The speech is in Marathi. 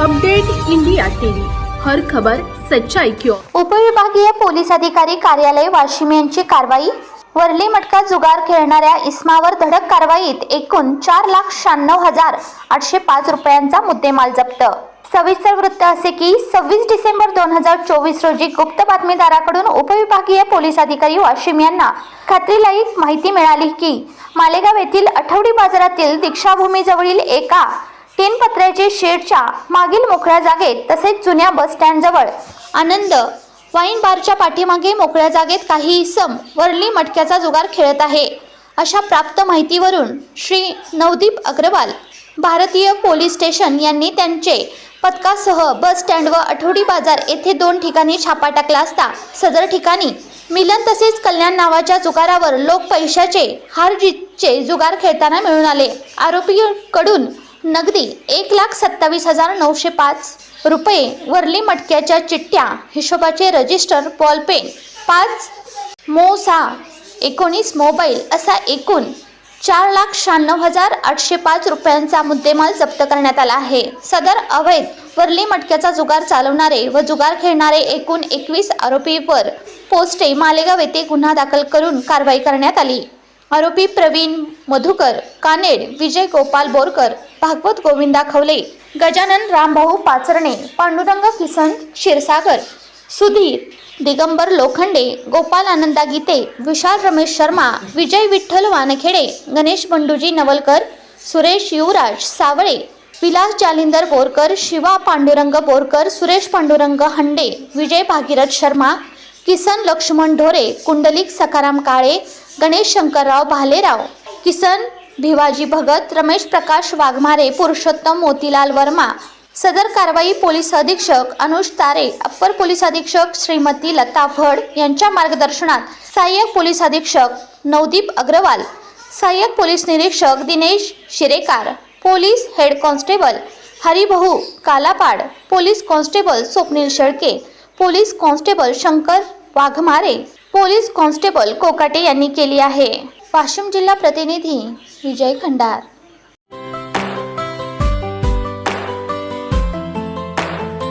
Update India TV. हर खबर सच्चाई क्यों उपविभागीय पोलीस अधिकारी कार्यालय वाशिम यांची कारवाई. वरली मटका जुगार खेळणाऱ्या इस्मावर धडक कारवाईत एकूण चार लाख शहाण्णव हजार आठशे पाच रुपयांचा मुद्देमाल जप्त. सविस्तर वृत्त असे की सव्वीस डिसेंबर दोन हजार चोवीस रोजी गुप्त बातमीदाराकडून उपविभागीय पोलीस अधिकारी वाशिम यांना खात्रीलायक माहिती मिळाली की मालेगाव येथील आठवडी बाजारातील दीक्षाभूमीजवळील एका तीन पत्र्याचे शेडच्या मागील मोकळ्या जागेत तसेच जुन्या बस स्टँडजवळ आनंद वाईन बारच्या पाठीमागे मोकळ्या जागेत काही इसम वरली मटक्याचा जुगार खेळत आहे. अशा प्राप्त माहितीवरून श्री नवदीप अग्रवाल भारतीय पोलीस स्टेशन यांनी त्यांचे पथकासह बस स्टँड व आठवडी बाजार येथे दोन ठिकाणी छापा टाकला असता सदर ठिकाणी मिलन तसेच कल्याण नावाच्या जुगारावर लोक पैशाचे हार जीतचे जुगार खेळताना मिळून आले. आरोपीकडून नगदी एक लाख सत्तावीस हजार नऊशे पाच रुपये वरली मटक्याच्या चिठ्ठ्या हिशोबाचे रजिस्टर बॉलपेन पाच मोसा एकोणीस मोबाईल असा एकूण चार लाख शहाण्णव हजार आठशे पाच रुपयांचा मुद्देमाल जप्त करण्यात आला आहे. सदर अवैध वरली मटक्याचा जुगार चालवणारे व जुगार खेळणारे एकूण एकवीस आरोपीवर पोस्टे मालेगाव येथे गुन्हा दाखल करून कारवाई करण्यात आली. आरोपी प्रवीण मधुकर कानेड विजय गोपाल बोरकर भागवत गोविंदा खवले गजानन रामभाऊ पाचरणे पांडुरंग किसन क्षीरसागर सुधीर दिगंबर लोखंडे गोपाल आनंदा गीते विशाल रमेश शर्मा विजय विठ्ठल वानखेडे गणेश बंडूजी नवलकर सुरेश युवराज सावळे विलास जालिंदर बोरकर शिवा पांडुरंग बोरकर सुरेश पांडुरंग हंडे विजय भागीरथ शर्मा किसन लक्ष्मण ढोरे कुंडलिक सकाराम काळे गणेश शंकरराव भालेराव किसन भिवाजी भगत रमेश प्रकाश वाघमारे पुरुषोत्तम मोतीलाल वर्मा सदर कारवाई पोलीस अधीक्षक अनुज तारे अप्पर पोलीस अधीक्षक श्रीमती लता फड यांच्या मार्गदर्शनात सहाय्यक पोलीस अधीक्षक नवदीप अग्रवाल सहाय्यक पोलीस निरीक्षक Dinesh Shirekar police head constable Haribhau Kalapad police constable Swapnil Shelke police constable Shankar Waghmare police constable Kokate यांनी केली आहे. वाशिम जिल्हा प्रतिनिधी विजय खंडार.